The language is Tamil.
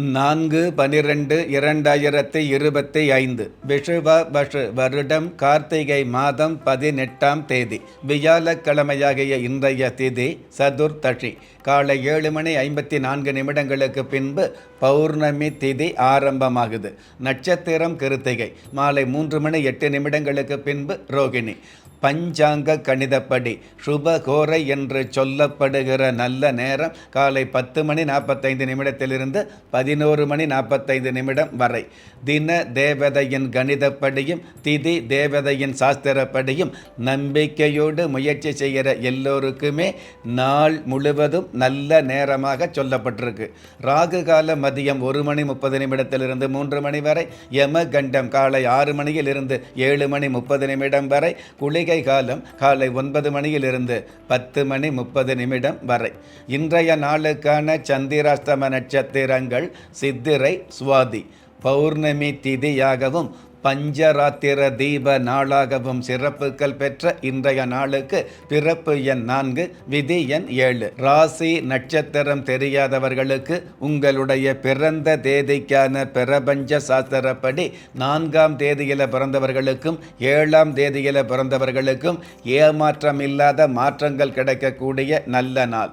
நான்கு பனிரெண்டு இரண்டாயிரத்தி இருபத்தி ஐந்து விஷுவ வஷு வருடம் கார்த்திகை மாதம் பதினெட்டாம் தேதி வியாழக்கிழமையாகிய இன்றைய திதி சதுர்த்தஷி காலை ஏழு மணி ஐம்பத்தி நான்கு நிமிடங்களுக்கு பின்பு பௌர்ணமி திதி ஆரம்பமாகுது. நட்சத்திரம் கிருத்திகை. மாலை மூன்று மணி எட்டு நிமிடங்களுக்கு பின்பு ரோகிணி. பஞ்சாங்க கணிதப்படி. சுபகோரை என்று சொல்லப்படுகிற நல்ல நேரம் காலை பத்து மணி நாற்பத்தைந்து நிமிடத்திலிருந்து பதினோரு மணி நாற்பத்தைந்து நிமிடம் வரை. தின தேவதையின் கணிதப்படியும் திதி தேவதையின் சாஸ்திரப்படியும் நம்பிக்கையோடு முயற்சி செய்கிற எல்லோருக்குமே நாள் முழுவதும் நல்ல நேரமாக சொல்லப்பட்டிருக்கு. ராகு கால மதியம் ஒரு மணி முப்பது நிமிடத்திலிருந்து மூன்று மணி வரை யம கண்டம் காலை ஆறு மணியிலிருந்து ஏழு மணி முப்பது நிமிடம் வரை குளிகை காலம் காலை ஒன்பது மணியிலிருந்து பத்து மணி முப்பது நிமிடம் வரை. இன்றைய நாளுக்கான சந்திராஷ்டம நட்சத்திரங்கள் சித்திரை சுவாதி பௌர்ணமி திதியாகவும் பஞ்சராத்திர தீப நாளாகவும் சிறப்புகள் பெற்ற இன்றைய நாளுக்கு பிறப்பு எண் நான்கு விதி எண் ஏழு. ராசி நட்சத்திரம் தெரியாதவர்களுக்கு உங்களுடைய பிறந்த தேதிக்கான பிரபஞ்ச சாஸ்திரப்படி நான்காம் தேதியில் பிறந்தவர்களுக்கும் ஏழாம் தேதியில் பிறந்தவர்களுக்கும் ஏமாற்றம் இல்லாத மாற்றங்கள் கிடைக்கக்கூடிய நல்ல நாள்.